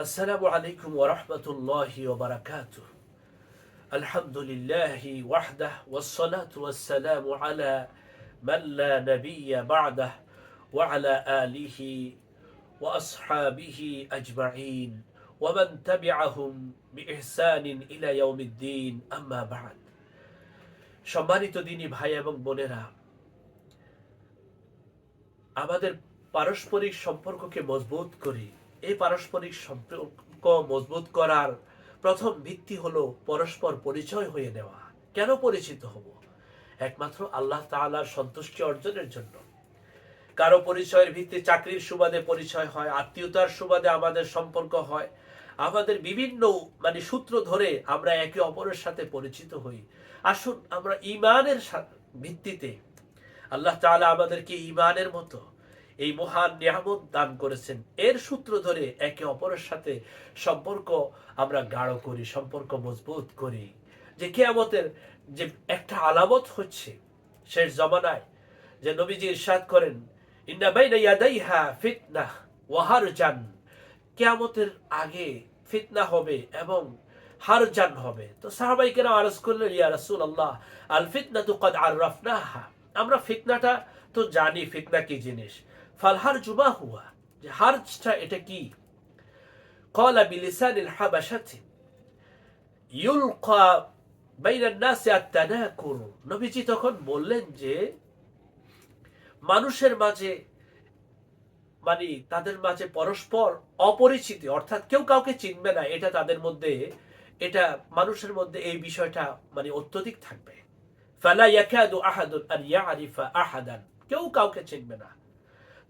السلام عليكم ورحمة الله وبركاته الحمد لله وحده والصلاة والسلام على من لا نبي بعده وعلى آله وأصحابه أجمعين ومن تبعهم بإحسان إلى يوم الدين أما بعد সম্মানিত দিনী ভাই এবং বোনেরা আমাদের পারস্পরিক সম্পর্ককে মজবুত করি এই পারস্পরিক সম্পর্ক মজবুত করার প্রথম ভিত্তি হলো পরস্পর পরিচয় হয়ে নেওয়া। কেন পরিচিত হব? একমাত্র আল্লাহ তাআলার সন্তুষ্টি অর্জনের জন্য। কারও পরিচয়ের ভিত্তি চাকরির সুবাদে পরিচয় হয়, আত্মীয়তার সুবাদে আমাদের সম্পর্ক হয়। আমাদের বিভিন্ন মানে সূত্র ধরে আমরা একে অপরের সাথে পরিচিত হই। আসুন আমরা ইমানের ভিত্তিতে আল্লাহ তাআলা আমাদেরকে ইমানের মতো এই মহান নিয়ামত দান করেছেন। এর সূত্র ধরে একে অপরের সাথে সম্পর্ক আমরা গাঢ় করি, সম্পর্ক মজবুত করি। যে কেয়ামতের যে একটা আলামত হচ্ছে শেষ জমানায়, যে নবীজি ইরশাদ করেন, ইন্না বাইনা ইয়াদাইহা ফিতনা ওয়াহারজান কেয়ামতের আগে ফিতনা হবে এবং হারজান হবে। তো সাহাবাইকেরা আরজ করলেন, ইয়া রাসূলুল্লাহ, আল ফিতনা তু কদ আররাফনাহা আমরা ফিতনাটা তো জানি, ফিতনা কি জিনিস? ফালহার জুমা হুয়া যে হারজটা এটা কি? কলা বিলিসানিল হাবাসাতি ইউলকা বাইনান নাসি আত-তানাকুর। নবীজি তখন বললেন যে, মানুষের মাঝে মানে তাদের মাঝে পরস্পর অপরিচিতি, অর্থাৎ কেউ কাউকে চিনবে না, এটা তাদের মধ্যে, এটা মানুষের মধ্যে এই বিষয়টা মানে অত্যধিক থাকবে। ফালা ইয়াকাদু আহাদুন আন ইয়ারিফা আহাদান, কেউ কাউকে চিনবে না।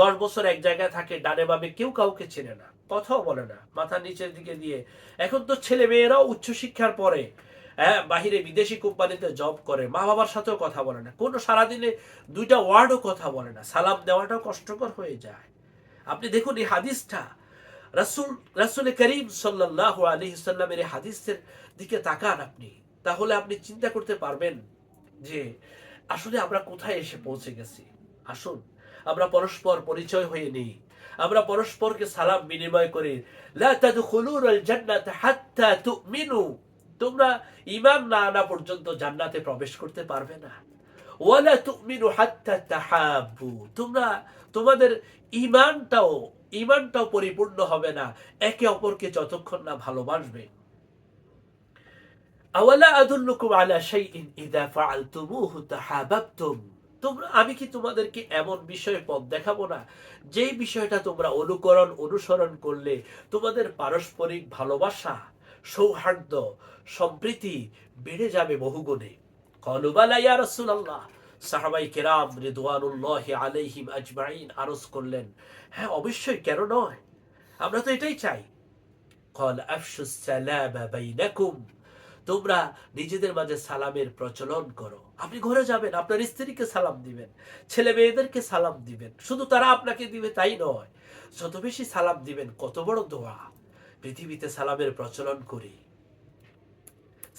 দশ বছর এক জায়গায় থাকে, ডানে বামে কেউ কাউকে চেনে না, কথাও বলে না, মাথা নিচের দিকে দিয়ে। এখন তো ছেলে মেয়েরাও উচ্চশিক্ষার পরে হ্যাঁ বাহিরে বিদেশি কোম্পানিতে জব করে মা বাবার সাথেও কথা বলে না, কোনো সারাদিনে দুইটা ওয়ার্ডও কথা বলে না, সালাম দেওয়াটাও কষ্টকর হয়ে যায়। আপনি দেখুন এই হাদিসটা, রাসুল রাসুল করিম সাল্লাহ আলী সাল্লামের এই হাদিসের দিকে তাকান আপনি, তাহলে আপনি চিন্তা করতে পারবেন যে, আসলে আমরা কোথায় এসে পৌঁছে গেছি? আসুন আমরা পরস্পর পরিচয় হয়ে নেই। আমরা পরস্পরকে সালাম বিনিময় করি। তোমরা ঈমান না আনা পর্যন্ত জান্নাতে প্রবেশ করতে পারবে না। ওয়ালা তুমিনু হাত্তা তাহাব্বু। তোমরা, তোমাদের ঈমানটাও ঈমানটাও পরিপূর্ণ হবে না। একে অপরকে যতক্ষণ না ভালোবাসবে। আওয়ালা আদুল্লুকুম আলা শাইইন ইযা ফাআলতুমুহু তাহাবাবতুম। তোমরা আমি কি তোমাদেরকে এমন বিষয়ে পথ দেখাবো না? যেই বিষয়টা তোমরা অনুকরণ, অনুসরণ করলে তোমাদের পারস্পরিক ভালোবাসা, সৌহার্দ্য, সম্প্রীতি বেড়ে যাবে বহুগুণে। কলুবালা ইয়া রাসূলুল্লাহ। সাহাবাই কেরাম রিদওয়ানুল্লাহ আলাইহিম আজমাইন আরজ করলেন হ্যাঁ অবশ্যই, কেন নয়? আমরা তো এটাই চাই। কল আফসুস সালামা বাইনাকুম। তোমরা নিজেদের মাঝে সালামের প্রচলন করো। আপনি ঘরে যাবেন, আপনার স্ত্রীকে সালাম দিবেন, ছেলে মেয়েদেরকে সালাম দিবেন। শুধু তারা আপনাকে দিবে তাই নয়, যত বেশি সালাম দিবেন, কত বড় দোয়া। পৃথিবীতে সালামের প্রচলন করি।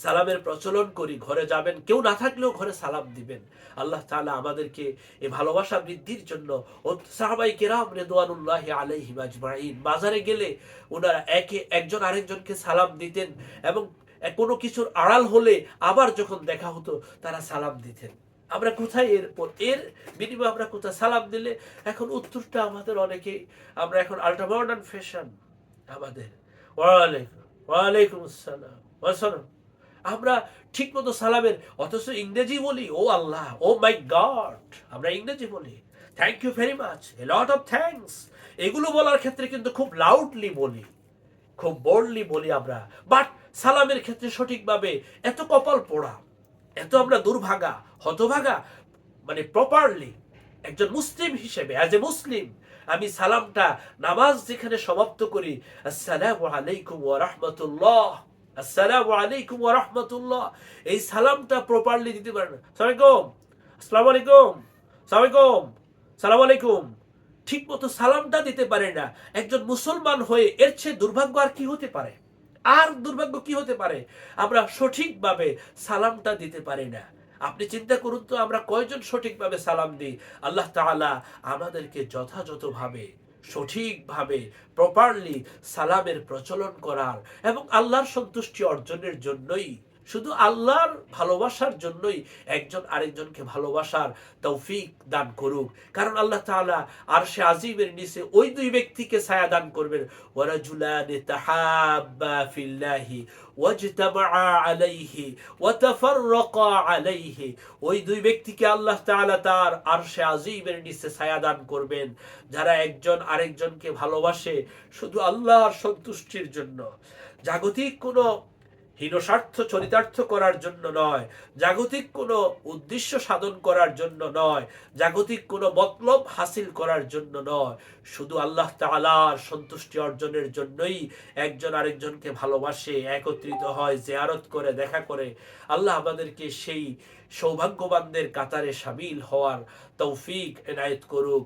সালামের প্রচলন করি, ঘরে যাবেন, কেউ না থাকলেও ঘরে সালাম দিবেন। আল্লাহ তাআলা আমাদেরকে এই ভালোবাসা বৃদ্ধির জন্য সাহাবাই কেরাম রেদওয়ানুল্লাহ আলাইহিম আজমাইন বাজারে গেলে ওনারা একে একজন আরেকজনকে সালাম দিতেন এবং কোনো কিছুর আড়াল হলে আবার যখন দেখা হতো, তারা সালাম দিতেন। আমরা কোথায় এরপর? এর বিনিময়ে আমরা কোথায় সালাম দিলে? এখন উত্তরটা আমাদের অনেকেই, আমরা এখন আল্ট্রা মডার্ন ফ্যাশন আমাদের। ওয়ালাইকুম ওয়ালাইকুম আসসালাম আমরা ঠিক মতো সালামের, অথচ ইংরেজি বলি, ও আল্লাহ, ও মাই গড, আমরা ইংরেজি বলি। Thank you very much a lot of thanks এগুলো বলার ক্ষেত্রে কিন্তু খুব লাউডলি বলি, খুব বোল্ডলি বলি আমরা। বাট সালামের ক্ষেত্রে সঠিকভাবে এত কপাল পোড়া, এত আমরা দুর্ভাগা, হতভাগা মানে প্রপারলি একজন মুসলিম হিসেবে অ্যাজ এ মুসলিম আমি সালামটা নামাজ যেখানে সমাপ্ত করি, আসসালামু আলাইকুম ওয়া রাহমাতুল্লাহ, আসসালামু আলাইকুম এই সালামটা প্রপারলি দিতে পারেন। সালামালাইকুম আসসালামু আলাইকুম সালামালাইকুম। সালাম আলাইকুম ঠিক মতো সালামটা দিতে পারে না। একজন মুসলমান হয়ে এর চেয়ে দুর্ভাগ্য আর কি হতে পারে? আর দুর্ভাগ্য কি হতে পারে? আমরা সঠিকভাবে সালামটা দিতে পারি না। আপনি চিন্তা করুন তো, আমরা কয়জন সঠিকভাবে সালাম দিই? আল্লাহ তালা আমাদেরকে যথাযথভাবে, সঠিকভাবে প্রপারলি সালামের প্রচলন করার এবং আল্লাহর সন্তুষ্টি অর্জনের জন্যই শুধু আল্লাহর ভালোবাসার জন্যই একজন আরেকজনকে ভালোবাসার তৌফিক দান করুক। কারণ আল্লাহ তাআলা আর সে আজিমের নিচে ওই দুই ব্যক্তিকে ছায়া দান করবেন। ওয়ারাজুলান তাহাব্বা ফিল্লাহি আলাইহি। ওই দুই ব্যক্তিকে আল্লাহ তাআলা তার আরশে আজিমের নিচে ছায়া দান করবেন। যারা একজন আরেকজনকে ভালোবাসে শুধু আল্লাহর সন্তুষ্টির জন্য। জাগতিক কোনো হীনস্বার্থ চরিতার্থ করার জন্য নয়, জাগতিক কোনো উদ্দেশ্য সাধন করার জন্য নয়, জাগতিক কোনো মতলব হাসিল করার জন্য নয়। শুধু আল্লাহ তাআলার সন্তুষ্টি অর্জনের জন্যই একজন আরেকজনকে ভালোবাসে, একত্রিত হয়, জিয়ারত করে, দেখা করে। আল্লাহ আমাদেরকে সেই সৌভাগ্যবানদের কাতারে সামিল হওয়ার তৌফিক এনায়েত করুক।